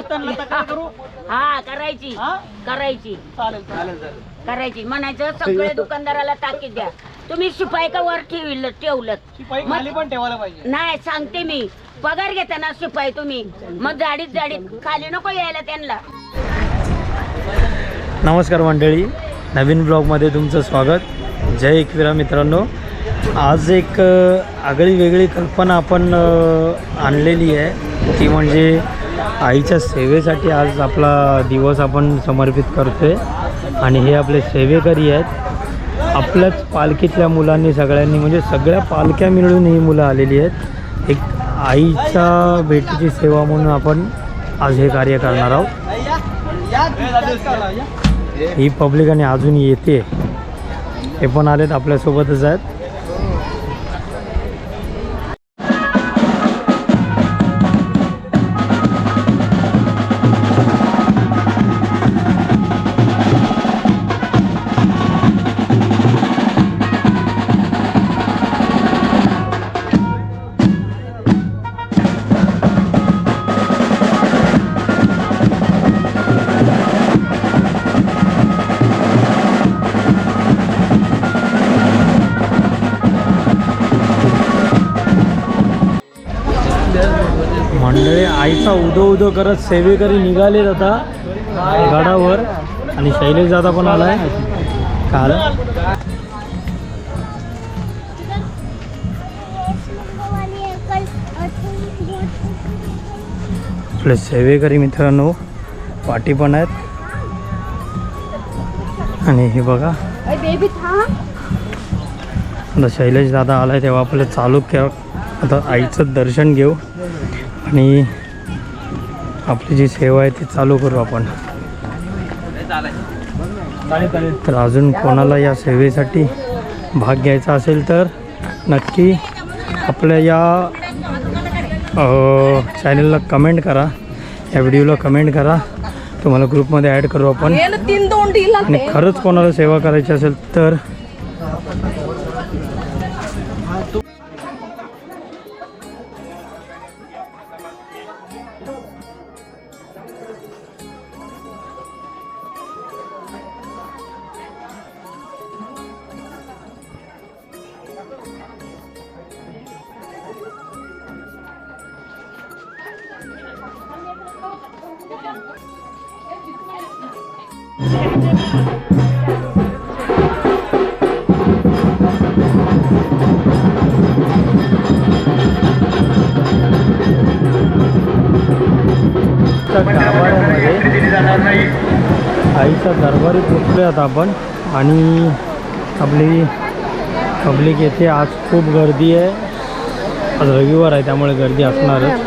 करू? हा करायची. हा? करायची. चालेल चालेल. करायची. म्हणायचं सगळे दुकानदाराला ताकीद द्या. तुम्ही शिपाई का वर ठेवलं ठेवलं शिपाई खाली पण ठेवायला पाहिजे. नाही सांगते मी. पगार घेताना शिपाई तुम्ही. मग जाडीत जाडीत खाली नको यायला त्यांना. नमस्कार मंडळी. नवीन ब्लॉगमध्ये तुमचं स्वागत. जय एकविरा मित्रांनो. आज एक आगळी वेगळी कल्पना आपण अ, आणलेली आहे. ती म्हणजे आईच्या सेवेसाठी आज आपला दिवस आपण समर्पित करतो आहे आणि हे आपले सेवेकरी आहेत. आपल्याच पालखीतल्या मुलांनी सगळ्यांनी म्हणजे सगळ्या पालख्या मिळून ही मुलं आलेली आहेत. एक आईच्या भेटीची सेवा म्हणून आपण आज हे कार्य करणार आहोत. ही पब्लिक आणि अजून येते. हे पण आलेत आपल्यासोबतच आहेत. उदो करत सेवेकरी निघालेत आता गडावर. आणि शैलेश दादा पण आलाय. काल. आपले सेवेकरी मित्रांनो पाठी पण आहेत. आणि हे बघा. आता शैलेश दादा आलाय तेव्हा आपलं चालू आता आईचं दर्शन घेऊ. आणि आपली जी सेवा आहे ती चालू करू आपण. तर अजून कोणाला या सेवेसाठी भाग घ्यायचा असेल तर नक्की आपल्या या चॅनलला कमेंट करा. या व्हिडिओला कमेंट करा. तुम्हाला ग्रुपमध्ये ॲड करू आपण. आणि खरंच कोणाला सेवा करायची असेल तर त्या आईचा दरबारी पोचलो आता आपण आणि आपली पब्लिक येथे आज खूप गर्दी आहे. आज रविवार आहे त्यामुळे गर्दी असणारच.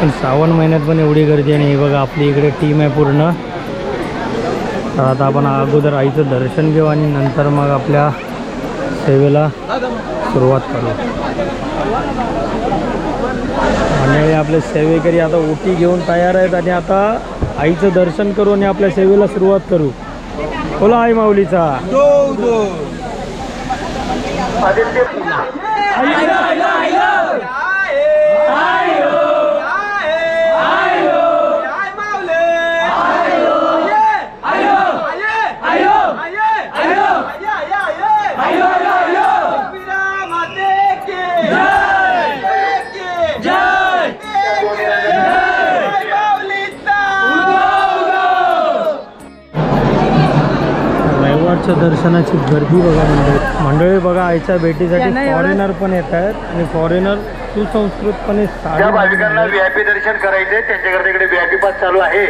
पण श्रावण महिन्यात पण एवढी गर्दी आहे आणि हे बघा आपली इकडे टीम आहे पूर्ण. तर आता आपण अगोदर आईचं दर्शन घेऊ आणि नंतर मग आपल्या सेवेला सुरुवात करू. मंडळी आपले सेवेकरी आता ओटी घेऊन तयार आहेत आणि आता आईचं दर्शन करू आणि आपल्या सेवेला सुरुवात करू. बोला आई माऊलीचा. रविवारच्या दर्शनाची गर्दी बघा मंडळी. मंडळी बघा आईच्या भेटीसाठी फॉरेनर पण येत आहेत आणि फॉरेनर सुसंस्कृतपणे ज्या भाविकांना. व्हीआयपी दर्शन करायचे त्यांच्याकरता इकडे व्हीआयपी पास चालू आहे.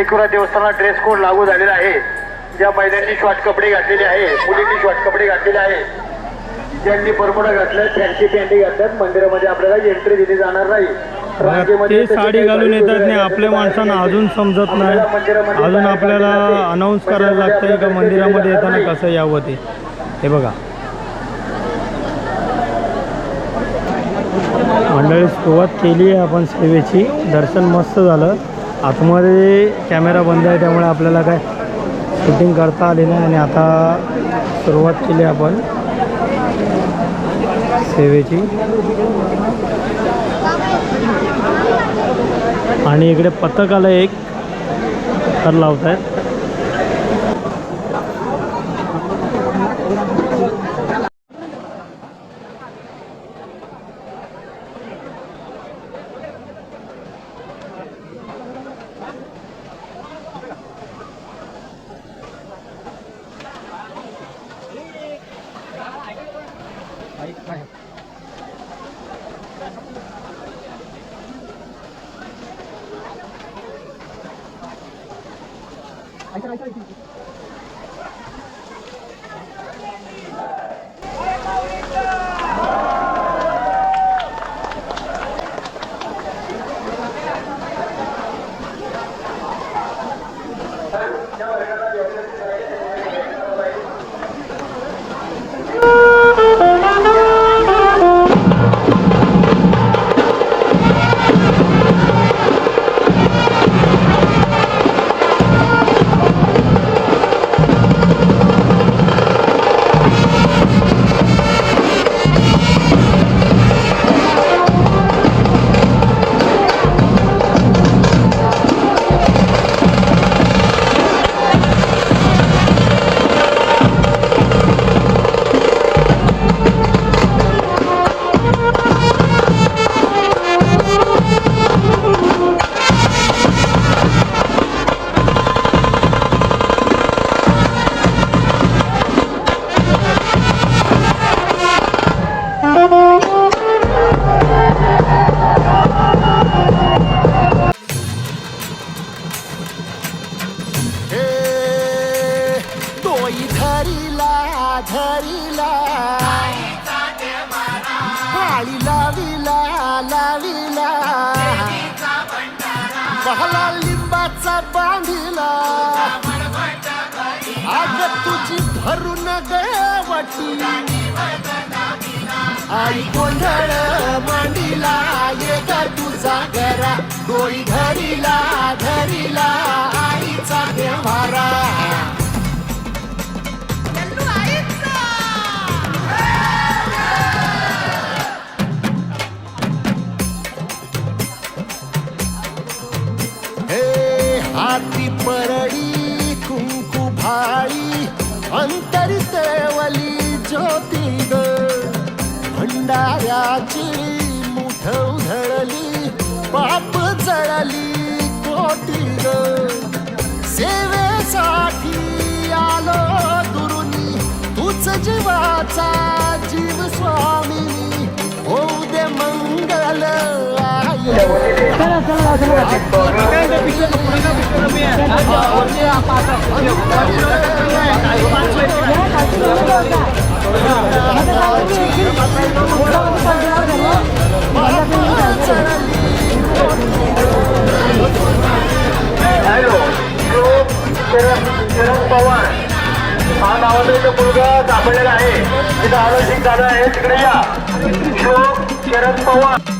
एकुरा देवस्थानात ड्रेस कोड लागू झालेला आहे. ज्या महिलांनी शॉर्ट कपडे घातलेले आहे मुलींनी शॉर्ट कपडे घातलेले आहे. ज्यांनी बरमुडा घातलाय फॅन्सी पॅन्टी घातल्यात मंदिरामध्ये आपल्याला एंट्री दिली जाणार नाही. ते साडी घालून येतात नाही आपल्या माणसांना अजून समजत नाही. अजून आपल्याला अनाऊन्स करायला लागतंय का मंदिरामध्ये येताना कसं यावं ते? हे बघा. मंडळी सुरुवात केली आहे आपण सेवेची. दर्शन मस्त झालं. आतमध्ये कॅमेरा बंद आहे त्यामुळे आपल्याला काय शूटिंग करता आली नाही आणि आता सुरुवात केली आपण सेवेची. आणि इकडे पथकाला एक तर लावत आहेत अंतरितवली ज्योती ग भंडाऱ्याची मुठ उधळली पाप जळली कोटी ग सेवेसाठी आलो गुरुनी तूच जीवाचा जीव स्वामी होऊ दे मंगल आई शरद शरद पवार हा नावाचा इथं मुलगा सापडलेला आहे तिथं आलोचिक झालं आहे तिकडे या श्लोक शरद पवार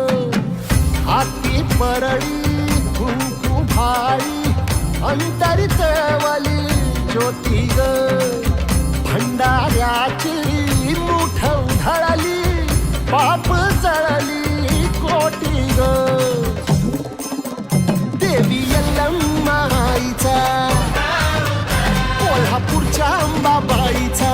हाती परळी कुंकू भाळी अंतरितवली ज्योती ग. भंडाऱ्याची मुठ उधळली पाप जळली कोटी ग. देवी यल्लम्माईचा कोल्हापूरच्या अंबाबाईचा.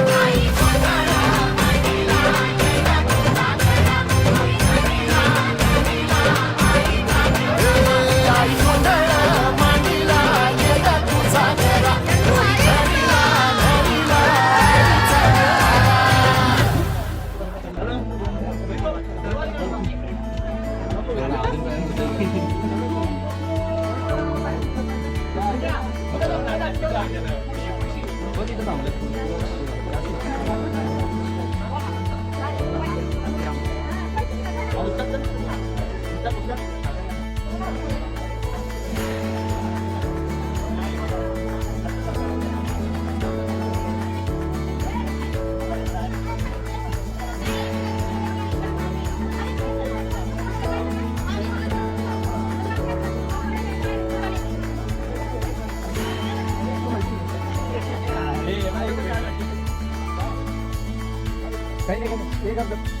对对对对，过去都这。up the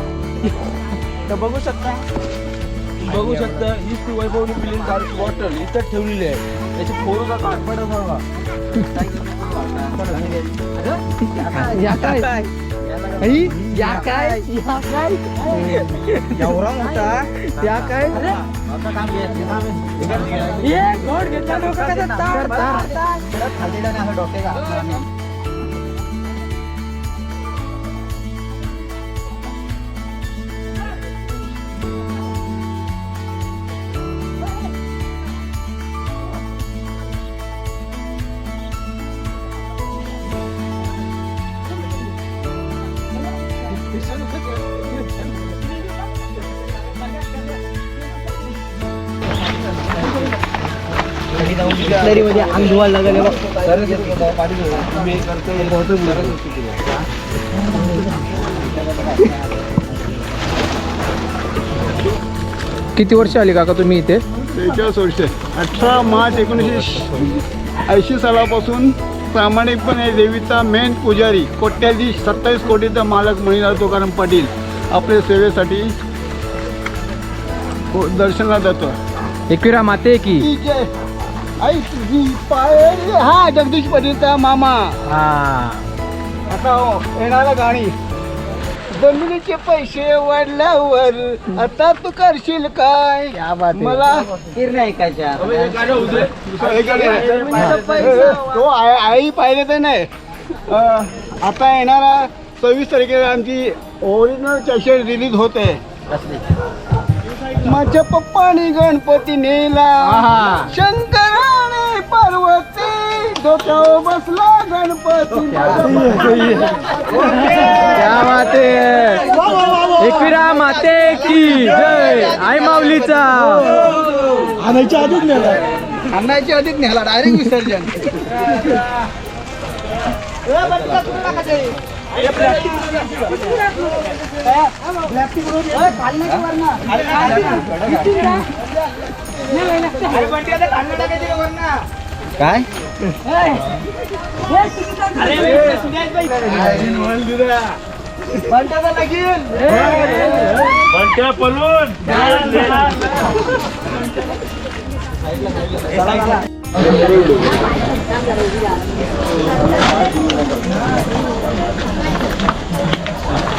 बघू शकता. बघू शकता ही ती वैभवनी पिलीन गारची बॉटल इथं ठेवलेली आहे. त्याची फोरू का काटपाट बघा या काय? या काय? या काय? एवढा मोठा? त्या काय? गोड घेतला तार तार. मध्ये अंग धुवायला लागले किती वर्ष आली काका तुम्ही इथे? बेचाळीस वर्ष. अठरा मार्च एकोणीसशे ऐंशी सालापासून प्रामाणिकपणे देवीचा मेन पुजारी कोट्याधीश सत्तावीस कोटीचा मालक मणिलाल तुकाराम पाटील आपल्या सेवेसाठी दर्शनाला जातो. एकविरा माते की? की जय आई तुझी पाय हा जगदीश पाटीलचा मामा. हा. आता येणारा गाणी. जमिनीचे पैसे वाढल्यावर आता तू करशील काय? मला ऐकायच्या. हे. तो आई आई पाहिले तर नाही. अं, आता येणारा सव्वीस तारखेला आमची ओरिजिनल कॅसेट रिलीज होते. माझ्या पप्पानी गणपती नेला शंकराने पार्वती डोक्यावर बसला गणपती क्या माते एकविरा माते की जय. आई माऊलीचा. आणायच्या आधीच नेला आणायच्या आधीच नेला डायरेक्ट विसर्जन. काय? पलून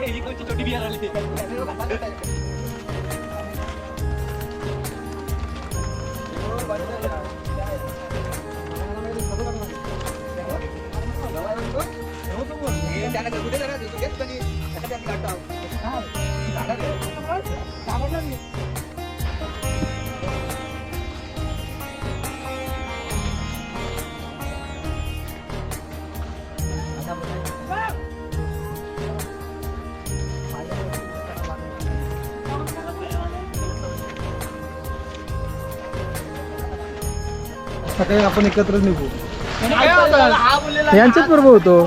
এদিক হচ্ছে চটি বিয়ার আলিতে Thank you. सकाळी आपण एकत्रच निघू. यांच्याच बरोबर होतो.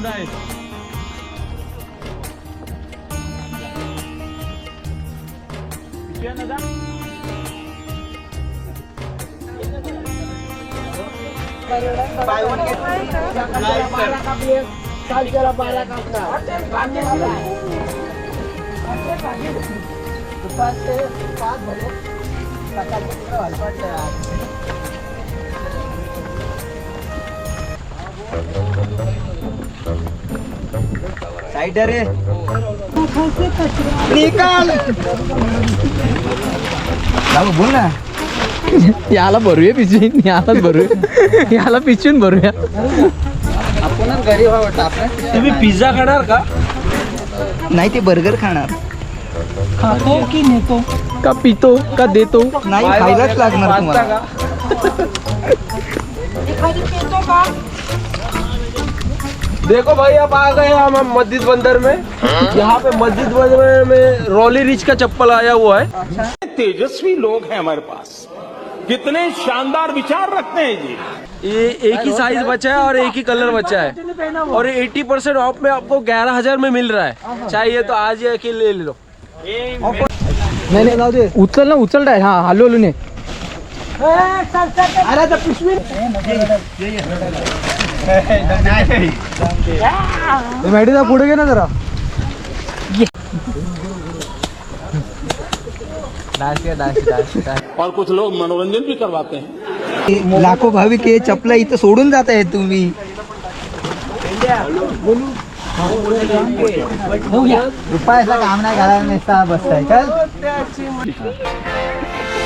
फुल मजा घेतली कॅमेरा व्हिडिओ पण वैभव याला भरूया पिशवीन यालाच भरूया. याला पिशवीन भरूया. तुम्ही पिझ्झा खाणार का? नाही ते बर्गर खाणार. का पितो का देतो? नाही खायलाच लागणार तुम्हाला. देखो भाई अब आ गए हम हम मस्जिद बंदर में। यहाँ पे मस्जिद बंदर में रॉली रिच का चप्पल आया हुआ है। अच्छा। तेजस्वी लोग हैं हमारे पास। कितने शानदार विचार रखते हैं जी। ये एक ही साइज़ बचा है और एक ही कलर बचा है। और ये 80 परसेंट ऑफ़ में आपको ग्यारह हज़ार में मिल रहा है। चाहिए तो आज ये अकेले ले लो। नहीं नाही उचल ना उचल डाय हा। हलू हलू ने मॅडीचा पुढे घे ना जरा. और कुछ लोग मनोरंजन भी करवाते हैं। लाखो भाविक हे चपला इथं सोडून जात आहे तुम्ही. रुपयाचा काम नाही घालायला नसता बसताय. का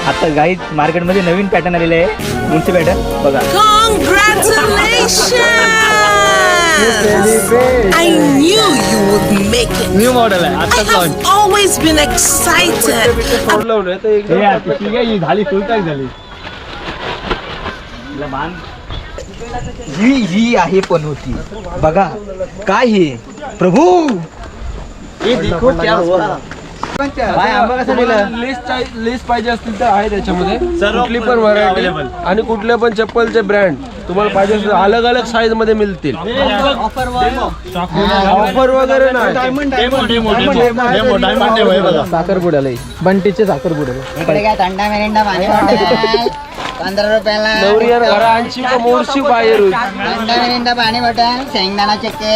आता गाई मार्केटमध्ये नवीन पॅटर्न आलेले आहे. उंची पॅटर्न बघा. I knew you would make it. New model आहे I have always been excited. तर एकदम झाली फुल झाली. ही ही आहे पनोती. बघा काय हे? प्रभू! काय आंबा कसा दिला? लिस्ट लिस्ट पाहिजे असतील तर आहे त्याच्यामध्ये. कुठली पण व्हरायटी आणि कुठल्या पण चप्पलचे ब्रँड तुम्हाला पाहिजे असेल अलग अलग साईजमध्ये मिळतील. ऑफर वगैरे नाही. साखरपुड्याला बंटीचे साखरपुड्याला पंधरा रुपयाला. नवरी यार घरांची का मोरशी बाहेर मिरिंडा पाणी बॉटल शेंगदाणा चक्के.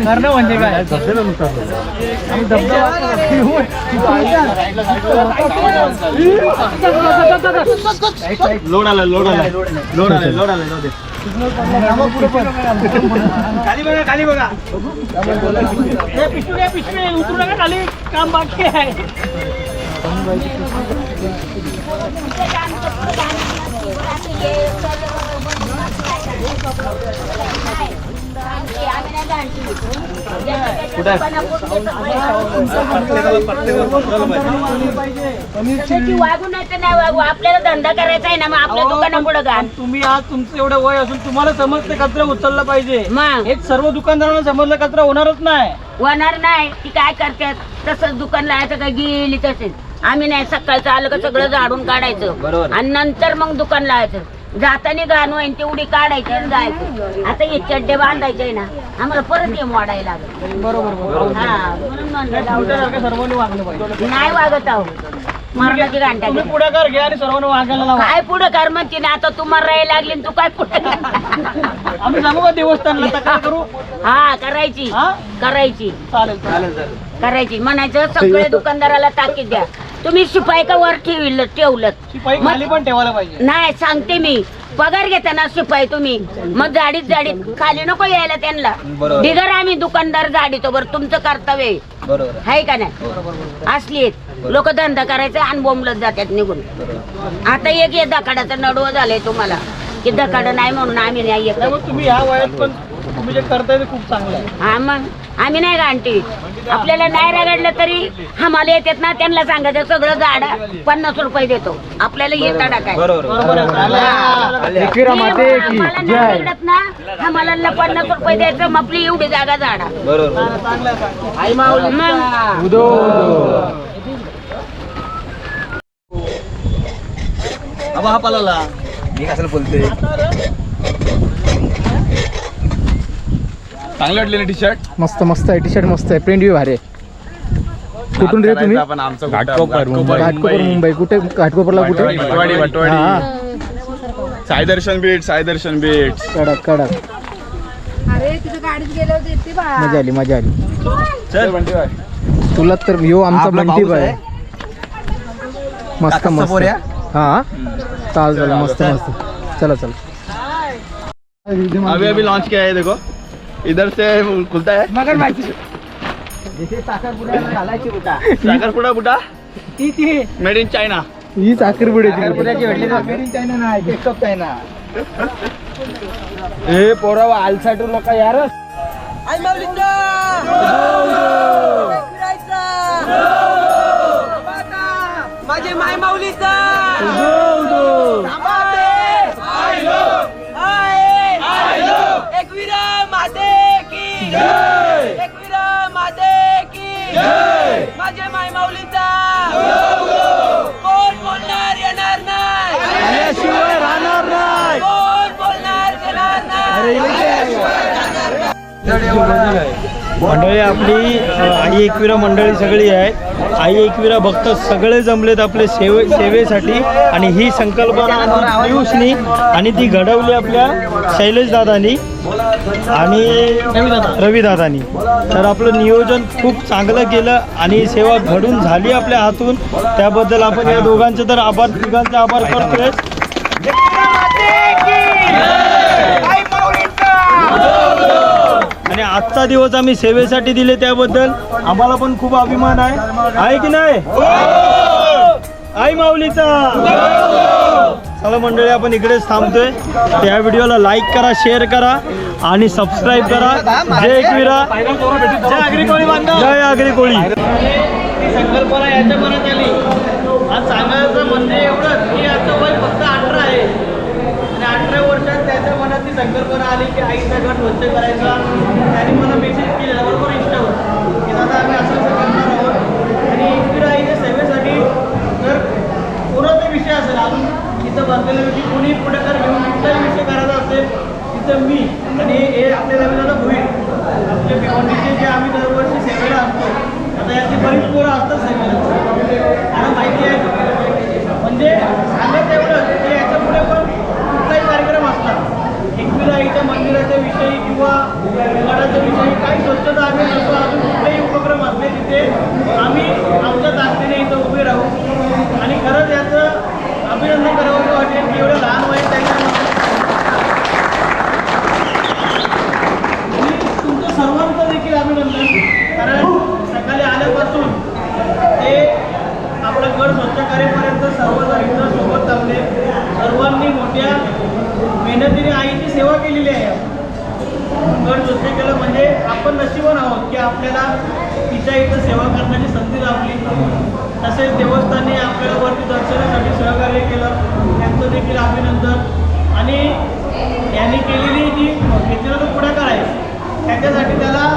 करणं म्हणजे काय लोड आला लोड आला लोड आला लोड आला जाऊ दे. खाली बघा खाली बघा हे पिशवी पिशवी उतरू नका खाली काम बाकी आहे वागू नाही तर नाही वागू. आपल्याला धंदा करायचा आहे ना मग आपल्या दुकाना पुढे घाल. तुम्ही आज तुमचं एवढं वय असून तुम्हाला समजते कचरा उचलला पाहिजे. मग? एक सर्व दुकानदारांना समजलं कचरा होणारच नाही. होणार नाही. ती काय करतात? तसंच दुकान लावायचं का गेली तसेच आम्ही नाही सकाळचं आलं का सगळं झाडून काढायचं. आणि नंतर मग दुकान लावायचं. जाताना घाण होईन तेवढी काढायची आणि जायचं. आता हे चड्डे बांधायचे आहे ना आम्हाला परत हे मोडायला लागेल. बरोबर हा म्हणून म्हणलं जाऊ दे. तुमच्यासारखं सर्वांनी वागलं पाहिजे. नाही वागत आहो. मरणाची घंटा तुम्ही पुढाकार घ्या आणि सर्वांना वागायला लावा. काय पुढे कर म्हणते ना आता तू मरायला लागली आणि तू काय पुढे आम्ही सांगू का देवस्थानला? तक्रार करू? हा करायची. हा? करायची. चालेल चालेल. करायची. म्हणायचं सगळे दुकानदाराला ताकीद द्या. तुम्ही शिपाई का वर ठेवलं ठेवलं शिपाई खाली पण ठेवायला पाहिजे. नाही सांगते मी. पगार घेताना शिपाई तुम्ही. मग जाडीत जाडीत खाली नको यायला त्यांना. बिगर आम्ही दुकानदार जाडीतो बरं तुमचं कर्तव्य आहे. आहे का नाही? असली लोक धंदा करायचा आणि बोंबलत जातात निघून. आता एक हे दकाडाचं नडवं झालंय तुम्हाला. की दकाड नाही म्हणून आम्ही नाही येत त्यामुळे तुम्ही ह्या वयात पण तुम्ही जे करताय ते खूप चांगलं आहे. हा मग. आम्ही नाही गांठी आपल्याला नाही रगडलं तरी आम्हाला येतात ना त्यांना सांगायचं सगळं झाड पन्नास रुपये देतो. आपल्याला येता टाकाय बरोबर. जय. ना आम्हाला पन्नास रुपये द्यायचं मग आपली एवढी जागा झाडा. मग उदो. आबा हा पालाला. मी कशाला बोलते चांगले वाटले ना टी शर्ट मस्त मस्त आहे. टी शर्ट मस्त आहे. प्रिंट बी भारी आहे. कुठून रे तुम्ही? आपण आमचं घाटकोपर घाटकोपर. मुंबई. कुठे? घाटकोपरला कुठे? वटवाडी वटवाडी हा साई दर्शन बीट साई दर्शन बीट कडक कडक. अरे तुझ्या गाडीत गेले होते ते बा. मजा आली मजा आली. चल. तुला तर यो आमचा आपला बंटी आहे. मस्त काकाचा मस्त? हा? चाल चाल मस्त मस्त. चला चला. अभी अभी लॉन्च किया है देखो. इधर से खुलता है। मगर साखरपुडा बुटा। ती ती। मेड इन चायना ही साखरपुड्याची चायना हे पोरा आलसाटू नका यार। माझे माय माऊलीचा एकविरा माते की माझे माय माऊलीचा. कोण बोलणार येणार नाही? राहणार नाही. कोण बोलणार येणार नाही? मंडळी आपली आई एकविरा मंडळी सगळी आहे आई एकविरा भक्त सगळे जमलेत आपले सेवे सेवेसाठी. आणि ही संकल्पना आणि पियुषनी आणि ती घडवली आपल्या शैलेशदादानी आणि रविदादानी तर आपलं नियोजन खूप चांगलं केलं आणि सेवा घडून झाली आपल्या हातून. त्याबद्दल आपण या दोघांचे तर आभार तिघांचे आभार करतोय. आणि आजचा दिवस आम्ही सेवेसाठी दिले त्याबद्दल आम्हाला पण खूप अभिमान आहे. आहे की नाही? आई माऊलीचा. चला मंडळी आपण इकडेच थांबतोय. त्या व्हिडिओला लाईक करा शेअर करा आणि सबस्क्राईब करा. जय एकविरा. जय आगरी कोळी संकल्पना याच्या मनात आली. आज सांगायचं म्हणजे एवढंच की याचं वय फक्त अठरा आहे आणि अठरा वर्षात त्याच्या मनात ती संकल्पना आली की आईचं गट स्वच्छ करायचा. त्याने मला मेसेज केलेला बरोबर इंस्टावर. की दादा आम्ही असं असं करणार आहोत. आणि एकविरा आईच्या सेवेसाठी जर कोणाचा विषय असेल अजून तिथं बसलेलं की कोणी पुढाकार घेऊन कुठलाही विषय करायचा असेल तिथं मी आणि हे आपल्याला दादा होईल आपल्या भिवंडीचे जे आम्ही दरवर्षी सेवेला असतो आता याची बरीच पोरं असतात सेवेला. आणि माहिती आहे म्हणजे सांगत एवढं की याच्यापुढे पण कुठलाही कार्यक्रम असतात एकविरा आईच्या मंदिराच्या विषयी किंवा गडाच्या विषयी काही स्वच्छता आम्ही असो अजून कुठलेही उपक्रम असले तिथे आम्ही आमच्या ताकदीने इथं उभे राहू. आणि खरंच याचं अभिनंदन करावं वाटेल की एवढं लहान वयात त्यांच्या आणि तुमचं सर्वांचं देखील अभिनंदन कारण सकाळी आल्यापासून ते आपला गड स्वच्छ करेपर्यंत सर्वजण इथं सोबत थांबले सर्वांनी मोठ्या मेहनतीने आईची सेवा केलेली आहे गड स्वच्छ केलं म्हणजे आपण नशिबन आहोत की आपल्याला तिच्या इथं सेवा करण्याची संधी लाभली तसेच देवस्थानने आपल्याला वरती दर्शनासाठी सहकार्य केलं त्यांचं देखील अभिनंदन आणि यांनी केलेली जी घेतलेला जो पुढाकार आहे त्याच्यासाठी त्याला